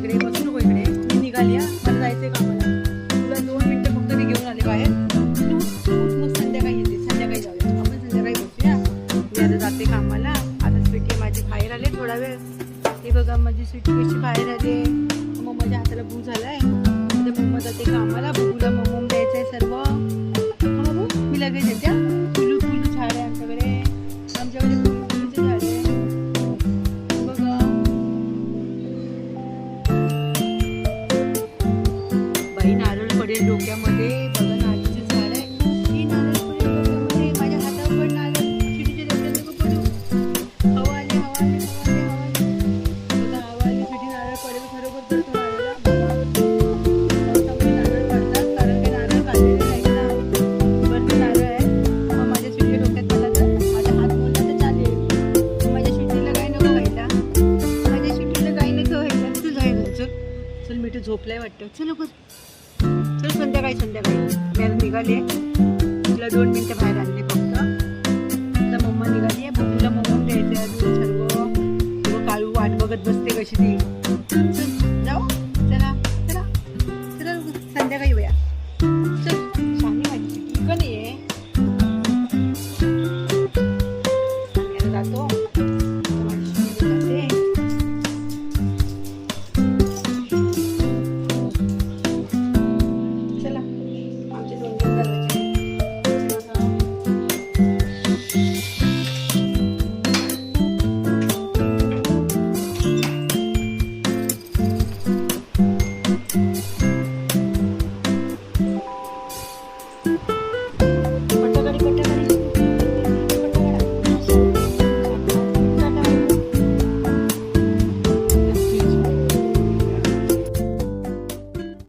इकडे बसू नको इकडे. मी निघाली हा? मला जायचंय कामाला तुला दोन मिनटं फक्त मी घेऊन आले बाहेर. तू मग संध्याकाळी येते. संध्याकाळी जाऊया. आपण संध्याकाळी बसूया. मी आता जाते कामाला. आता स्वीटी माझी बाहेर आले थोडा वेळ. हे बघा माझी स्वीटी कशी बाहेर आली मग माझ्या हाताला भू झालाय. आहे मम्मा जाते कामाला. भूला मम्मा द्यायचंय सर्व. बाई नारळ पडेल डोक्यामध्ये. बघा नारळाचे झाड आहे. ही नारळ पडेल डोक्यामध्ये. माझ्या हातावर पण नारळ. डोक्यात नको पडू. हवा आली हवा आली हवा आली हवा आली. शिटी नारळ पडेल खरोखर तर नारळ नारळ आहे. माझ्या डोक्यात माझ्या काही नको माझ्या काही झोपलाय वाटतं. चल लवकर. चल संध्याकाळी संध्याकाळी मी आता निघाली. तुला दोन मिनटं बाहेर आणले फक्त. आता मम्मा निघाली. आहे तुला मम्मा द्यायचं आहे दूध सर्व. तेव्हा काळू वाट बघत बसते कशी ती.